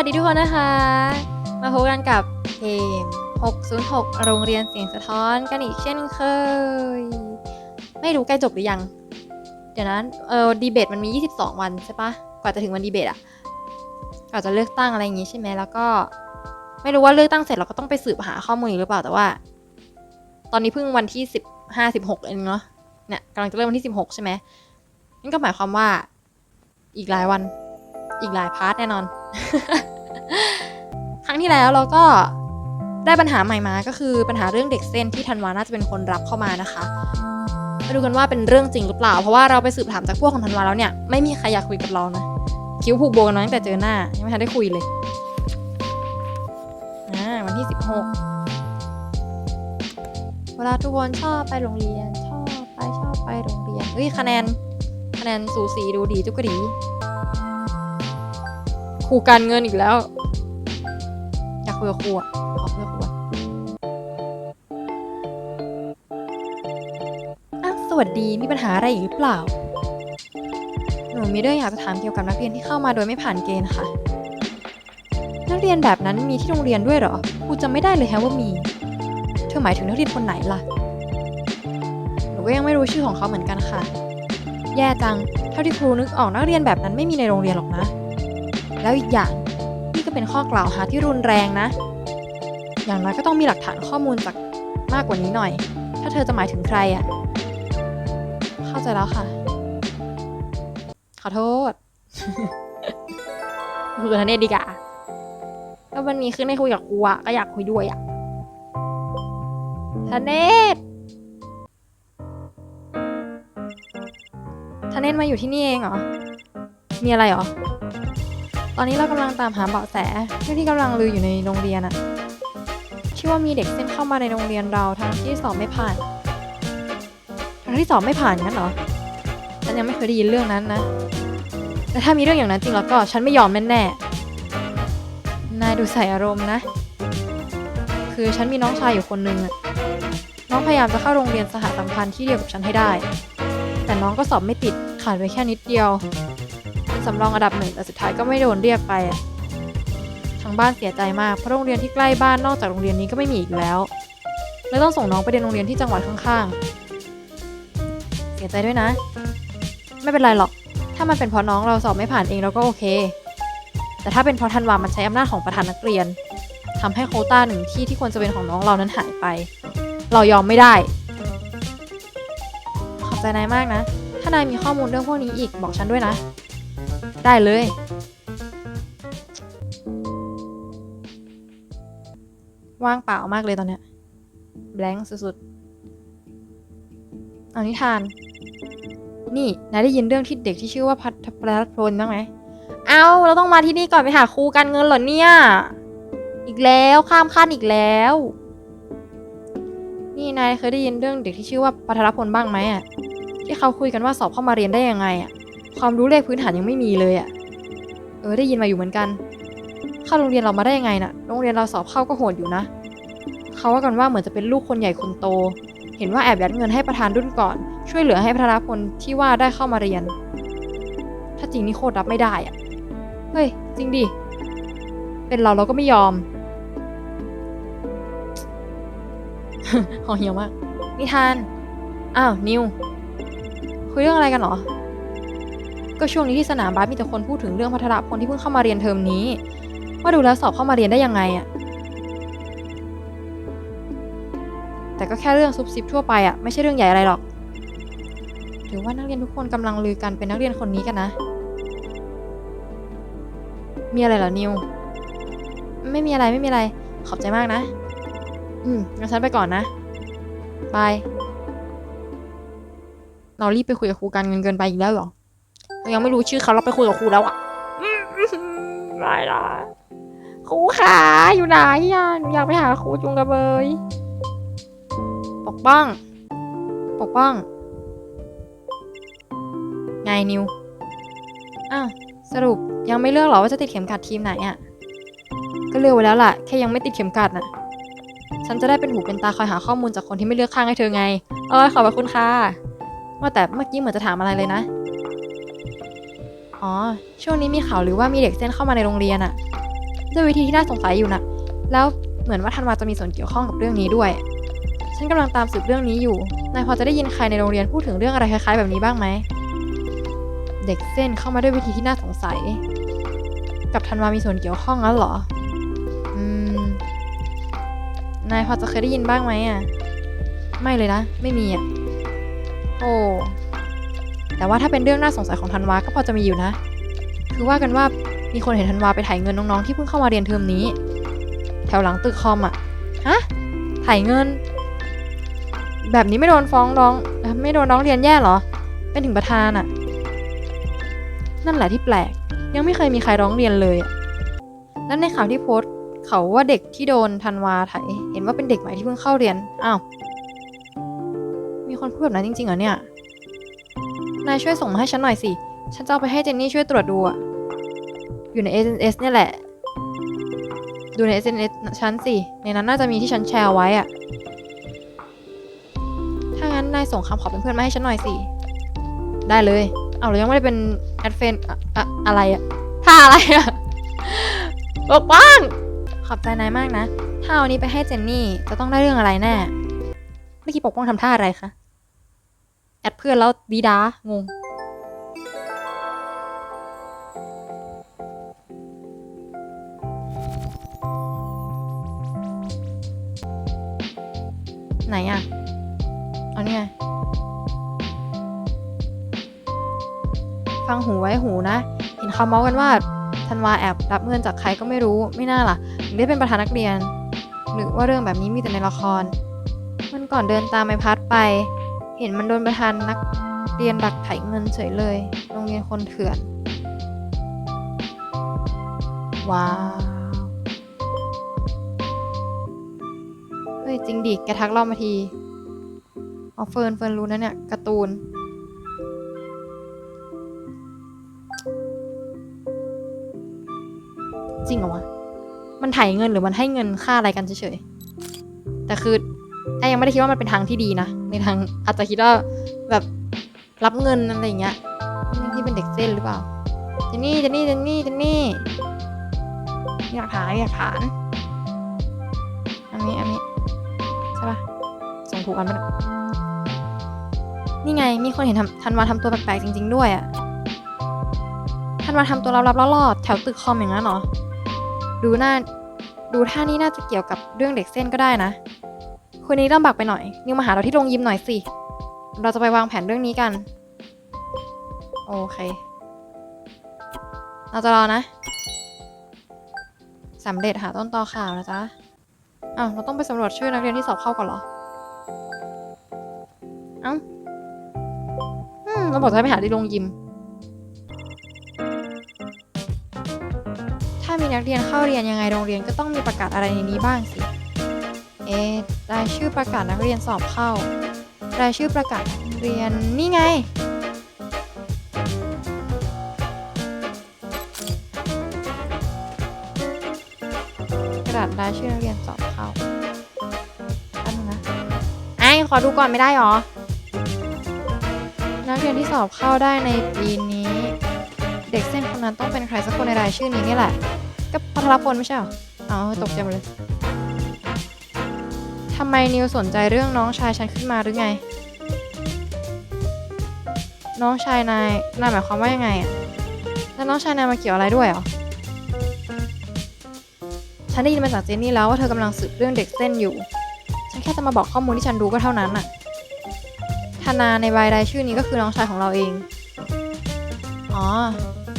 วัสดีทุกคนนะคะ มาพบกันกับเกม 606 โรงเรียนเสียงสะท้อนกันอีกเช่นเคย ไม่รู้ใกล้จบหรือยัง เดี๋ยวนั้นเออดีเบตมันมี 22 วันใช่ปะกว่าจะถึงวันดีเบตอะกว่าจะเลือกตั้งอะไรอย่างงี้ใช่ไหมแล้วก็ ไม่รู้ว่าเลือกตั้งเสร็จเราก็ต้องไปสืบหาข้อมูลอีกหรือเปล่าแต่ว่า ตอนนี้เพิ่งวันที่สิบห้าสิบหกเองเนาะเนี่ยกำลังจะเริ่มวันที่สิบหกใช่ไหมนั่นก็หมายความว่าอีกหลายวัน อีกหลายพาร์ทแน่นอน ครั้งที่แล้วเราก็ได้ปัญหาใหม่มาก็คือปัญหาเรื่องเด็กเส้นที่ธันวาน่าจะเป็นคนรับเข้ามานะคะมาดูกันว่าเป็นเรื่องจริงหรือเปล่า เพราะว่าเราไปสืบถามจากพวกของธันวาแล้วเนี่ยไม่มีใครอยากคุยกับเรานะคิ้วผูกโบกันตั้งแต่เจอหน้า ยังไม่ทันได้คุยเลยอ่าวันที่สิบหกเวลาทุกคนชอบไปโรงเรียน ชอบไปชอบไปโรงเรียนเฮ้ยคะแนนคะแนนสูสีดูดีจุกกระดี ครูการเงินอีกแล้ว อยากคุยกับครูอะขอคุยกับครูอะอาสวัสดีมีปัญหาอะไรอีกหรือเปล่า หนูมีเรื่องอยากจะถามเกี่ยวกับนักเรียนที่เข้ามาโดยไม่ผ่านเกณฑ์ค่ะ นักเรียนแบบนั้นมีที่โรงเรียนด้วยเหรอครูจำไม่ได้เลยแฮะว่ามี เธอหมายถึงนักเรียนคนไหนล่ะหนูก็ยังไม่รู้ชื่อของเขาเหมือนกันค่ะ แย่จัง เท่าที่ครูนึกออกนักเรียนแบบนั้นไม่มีในโรงเรียนหรอกนะ แล้วอีกอย่างนี่ก็เป็นข้อกล่าวหาที่รุนแรงนะ อย่างน้อยก็ต้องมีหลักฐานข้อมูลจากมากกว่านี้หน่อย ถ้าเธอจะหมายถึงใครอะเข้าใจแล้วค่ะ ขอโทษคุยกับทนเนศดีกว่าก็มันมีขึ้นให้คุยกับกูอะก็อยากคุยด้วยอะทนเนศทนเนศมาอยู่ที่นี่เองเหรอ มีอะไรเหรอ ตอนนี้เรากำลังตามหาเบาะแสเรื่องที่กำลังลืออยู่ในโรงเรียนอะที่ว่ามีเด็กเส้นเข้ามาในโรงเรียนเราทั้งที่สอบไม่ผ่าน ทั้งที่สอบไม่ผ่านงั้นเหรอ ฉันยังไม่เคยได้ยินเรื่องนั้นนะ แต่ถ้ามีเรื่องอย่างนั้นจริงแล้วก็ฉันไม่ยอมแน่ๆ นายดูใส่อารมณ์นะ คือฉันมีน้องชายอยู่คนนึงอะน้องพยายามจะเข้าโรงเรียนสหสัมพันธ์ที่เดียวกับฉันให้ได้ แต่น้องก็สอบไม่ติดขาดไปแค่นิดเดียว สำรองอันดับหนึ่งแต่สุดท้ายก็ไม่โดนเรียกไป ทางบ้านเสียใจมากเพราะโรงเรียนที่ใกล้บ้านนอกจากโรงเรียนนี้ก็ไม่มีอีกแล้วเลยต้องส่งน้องไปเรียนโรงเรียนที่จังหวัดข้างๆ เสียใจด้วยนะ ไม่เป็นไรหรอก ถ้ามันเป็นเพราะน้องเราสอบไม่ผ่านเองเราก็โอเค แต่ถ้าเป็นเพราะธันวามันใช้อำนาจของประธานนักเรียนทำให้โควต้าหนึ่งที่ที่ควรจะเป็นของน้องเรานั้นหายไป เรายอมไม่ได้ ขอบใจนายมากนะ ถ้านายมีข้อมูลเรื่องพวกนี้อีกบอกฉันด้วยนะ ได้เลย ว่างเปล่ามากเลยตอนเนี้ย แบงค์สุดๆเอานิทาน นี่นายได้ยินเรื่องที่เด็กที่ชื่อว่าพัทรรัตพลบ้างไหม เอาเราต้องมาที่นี่ก่อนไปหาครูการเงินเหรอเนี่ย อีกแล้วข้ามขั้นอีกแล้ว นี่นายเคยได้ยินเรื่องเด็กที่ชื่อว่าพัทรพลบ้างไหมอะที่เขาคุยกันว่าสอบเข้ามาเรียนได้ยังไงอะ ความรู้เลขพื้นฐานยังไม่มีเลยอะ เออได้ยินมาอยู่เหมือนกันเข้าโรงเรียนเรามาได้ยังไงน่ะ โรงเรียนเราสอบเข้าก็โหดอยู่นะ เขาว่ากันว่าเหมือนจะเป็นลูกคนใหญ่คนโต เห็นว่าแอบยัดเงินให้ประธานรุ่นก่อน ช่วยเหลือให้พัทรพลที่ว่าได้เข้ามาเรียน ถ้าจริงนี่โคตรรับไม่ได้อะเฮ้ยจริงดิ เป็นเราเราก็ไม่ยอมห่อเหี่ยวมาก นิทาน อ้าว นิว คุยเรื่องอะไรกันหรอ ก็ช่วงนี้ที่สนามบาสมีแต่คนพูดถึงเรื่องพัทรพลที่เพิ่งเข้ามาเรียนเทอมนี้ ว่าดูแล้วสอบเข้ามาเรียนได้ยังไงอะแต่ก็แค่เรื่องซุบซิบทั่วไปอะไม่ใช่เรื่องใหญ่อะไรหรอกหรือว่านักเรียนทุกคนกำลังลือกันเป็นนักเรียนคนนี้กันนะ มีอะไรเหรอนิว ไม่มีอะไรไม่มีอะไร ขอบใจมากนะ อืมงั้นฉันไปก่อนนะบายเรารีบไปคุยกับครูการเงินเกินไปอีกแล้วหรอ เรายังไม่รู้ชื่อเขาเราไปคุยกับครูแล้วอะอืมไม่ละครูขาอยู่ไหนอะหนูอยากไปหาครูจุงกระเบยปกป้อง ปกป้อง ไงนิวอ้าวสรุปยังไม่เลือกเหรอว่าจะติดเข็มขัดทีมไหนอะ่ะก็เลือกไว้แล้วล่ะแค่ยังไม่ติดเข็มขัดน่ะฉันจะได้เป็นหูเป็นตาคอยหาข้อมูลจากคนที่ไม่เลือกข้างให้เธอไง เอ้ยขอบพระคุณค่ะว่าแต่เมื่อกี้เหมือนจะถามอะไรเลยนะ อ๋อ ช่วงนี้มีข่าวหรือว่ามีเด็กเส้นเข้ามาในโรงเรียนอะด้วยวิธีที่น่าสงสัยอยู่นะแล้วเหมือนว่าธันวาจะมีส่วนเกี่ยวข้องกับเรื่องนี้ด้วย ฉันกำลังตามสืบเรื่องนี้อยู่ นายพอจะได้ยินใครในโรงเรียนพูดถึงเรื่องอะไรคล้ายๆแบบนี้บ้างไหม เด็กเส้นเข้ามาด้วยวิธีที่น่าสงสัย กับธันวามีส่วนเกี่ยวข้องนั้นเหรอ อืม นายพอจะเคยได้ยินบ้างไหมอะ ไม่เลยนะ ไม่มีอะ โอ้ แต่ว่าถ้าเป็นเรื่องน่าสงสัยของธันวาก็พอจะมีอยู่นะ คือว่ากันว่ามีคนเห็นธันวาไปถ่ายเงินน้องๆที่เพิ่งเข้ามาเรียนเทอมนี้ แถวหลังตึกคอมอะฮะถ่ายเงิน แบบนี้ไม่โดนฟ้องร้อง ไม่โดนร้องเรียนแย่หรอ เป็นถึงประธานอะ นั่นแหละที่แปลก ยังไม่เคยมีใครร้องเรียนเลยอะแล้วในข่าวที่โพสต์เขาว่าเด็กที่โดนธันวาไถเห็นว่าเป็นเด็กใหม่ที่เพิ่งเข้าเรียน อ้าว มีคนพูดแบบนั้นจริงๆเหรอเนี่ย นายช่วยส่งมาให้ฉันหน่อยสิ ฉันจะเอาไปให้เจนนี่ช่วยตรวจดูอะอยู่ใน SNS เนี่ยแหละ ดูใน SNS ฉันสิ ในนั้นน่าจะมีที่ฉันแชร์ไว้อะถ้างั้นนายส่งคำขอเป็นเพื่อนมาให้ฉันหน่อยสิ ได้เลย เอาเรายังไม่ได้เป็นแอดเฟนอะอะอะไรอะท่าอะไรอะปกป้องขอบใจนายมากนะ ถ้าเอานี้ไปให้เจนนี่จะต้องได้เรื่องอะไรแน่เมื่อกี้ปกป้องทำท่าอะไรคะ แอดเพื่อนแล้วดีดางง ไหนอะ เอานี่ไง ฟังหูไว้หูนะ เห็นเขาเมาส์กันว่าธันวาแอบรับเงินจากใครก็ไม่รู้ไม่น่าล่ะถึงได้เป็นประธานนักเรียน หรือว่าเรื่องแบบนี้มีแต่ในละคร มันก่อนเดินตามไอพัดไป เห็นมันโดนประธานนักเรียนดักไถเงินเฉยเลย โรงเรียนคนเถื่อน ว้าว เฮ้ย จริงดิ แกทักเรามาทีเอาเฟิร์นเฟิร์นรู้นะเนี่ยการ์ตูน จริงเหรอวะ มันไถ่เงินหรือมันให้เงินค่าอะไรกันเฉยๆ แต่คือ ไอยังไม่ได้คิดว่ามันเป็นทางที่ดีนะ ในทางอาจจะคิดว่าแบบรับเงินอะไรอย่างเงี้ยที่เป็นเด็กเส้นหรือเปล่าเจนนี่เจนนี่เจนนี่เจนนี่มีหลักฐานมีหลักฐานอันนี้อันนี้ใช่ปะส่งถูกอันปะเนี่ยนี่ไงมีคนเห็นทำทันวาทำตัวแปลกๆจริง ๆ ด้วยอะทันวาทำตัวลับๆล่อๆแถวตึกคอมอย่างนั้นเหรอ ดูหน้า ดูท่านี้น่าจะเกี่ยวกับเรื่องเด็กเส้นก็ได้นะ คุยนี้ลำบากไปหน่อย นิวมาหาเราที่โรงยิมหน่อยสิ เราจะไปวางแผนเรื่องนี้กัน โอเค เราจะรอนะสำเร็จหาต้นตอข่าวนะจ๊ะอ้าวเราต้องไปสำรวจชื่อนักเรียนที่สอบเข้าก่อนเหรอ เอ้าอืมเราบอกจะให้ไปหาที่โรงยิม ถ้ามีนักเรียนเข้าเรียนยังไงโรงเรียนก็ต้องมีประกาศอะไรในนี้บ้างสิ เอ๊ะรายชื่อประกาศนักเรียนสอบเข้า รายชื่อประกาศนักเรียนนี่ไง กระดาษรายชื่อนักเรียนสอบเข้าอันนึงนะไอ้ขอดูก่อนไม่ได้หรอ นักเรียนที่สอบเข้าได้ในปีนี้ เด็กเส้นคนนั้นต้องเป็นใครสักคนในรายชื่อนี้นี่แหละ ก็พัทรพลไม่ใช่เหรออ๋อตกใจหมดเลย ทำไมนิวสนใจเรื่องน้องชายฉันขึ้นมาหรือไง น้องชายนาย นายหมายความว่ายังไงอะแล้วน้องชายนายมาเกี่ยวอะไรด้วยเหรอ ฉันได้ยินมาจากเจนนี่แล้วว่าเธอกำลังสืบเรื่องเด็กเส้นอยู่ ฉันแค่จะมาบอกข้อมูลที่ฉันรู้ก็เท่านั้นน่ะธนาในใบรายชื่อนี้ก็คือน้องชายของเราเอง อ๋อ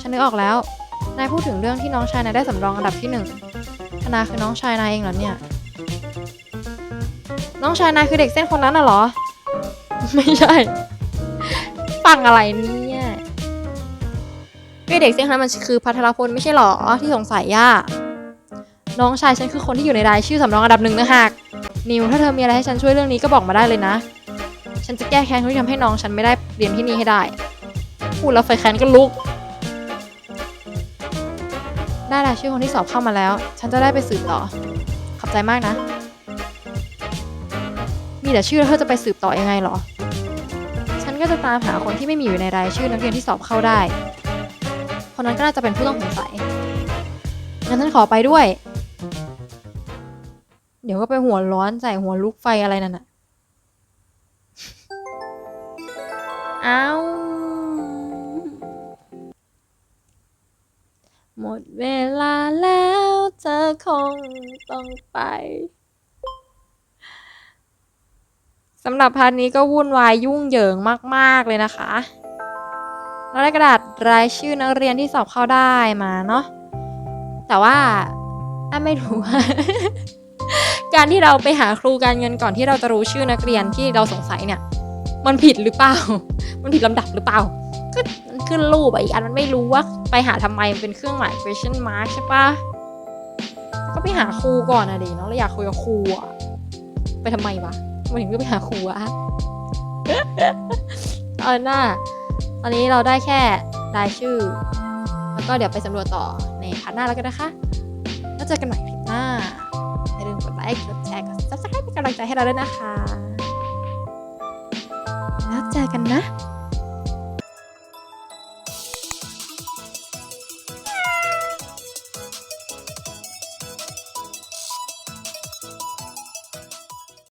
ฉันนึกออกแล้ว นายพูดถึงเรื่องที่น้องชายนายได้สำรองอันดับที่หนึ่งธนาคือน้องชายนายเองเหรอเนี่ย น้องชายนายคือเด็กเส้นคนนั้นน่ะเหรอ ไม่ใช่ ฟังอะไรเนี่ยก็เด็กเส้นคนนั้นมันคือพัทรพลไม่ใช่เหรอที่สงสัยย่าน้องชายฉันคือคนที่อยู่ในรายชื่อสำรองอันดับหนึ่งนะหากนิวถ้าเธอมีอะไรให้ฉันช่วยเรื่องนี้ก็บอกมาได้เลยนะ ฉันจะแก้แค้นคนที่ทำให้น้องฉันไม่ได้เรียนที่นี่ให้ได้ พูดแล้วไฟแค้นก็ลุก ได้รายชื่อคนที่สอบเข้ามาแล้ว ฉันจะได้ไปสืบต่อ ขอบใจมากนะ มีแต่ชื่อเธอจะไปสืบต่อยังไงเหรอ ฉันก็จะตามหาคนที่ไม่มีอยู่ในรายชื่อนักเรียนที่สอบเข้าได้ คนนั้นก็น่าจะเป็นผู้ต้องสงสัย งั้นฉันขอไปด้วย เดี๋ยวก็ไปหัวร้อนใส่หัวลุกไฟอะไรนั่นน่ะเอาหมดเวลาแล้วเธอคงต้องไป สำหรับพาร์ทนี้ก็วุ่นวายยุ่งเหยิงมากๆเลยนะคะเราได้กระดาษรายชื่อนักเรียนที่สอบเข้าได้มาเนาะแต่ว่าอ้าไม่รู้ว่าการที่เราไปหาครูการเงินก่อนที่เราจะรู้ชื่อนักเรียนที่เราสงสัยเนี่ย มันผิดหรือเปล่า มันผิดลำดับหรือเปล่า ก็มันขึ้นรูปอะอีกอันมันไม่รู้ว่าไปหาทำไมมันเป็นเครื่องหมาย question mark ใช่ปะก็ไปหาครูก่อนอะดิเนาะเราอยากคุยกับครูอะไปทำไมวะ ทำไมถึงไม่ไปหาครูอะเอาหน้าตอนนี้เราได้แค่รายชื่อ แล้วก็เดี๋ยวไปสำรวจต่อในพาร์ทหน้าแล้วกันนะคะ แล้วเจอกันใหม่คลิปหน้า อย่าลืมกดไลค์ กดแชร์ กด subscribe เป็นกำลังใจให้เราด้วยนะคะ แล้วเจอกันนะ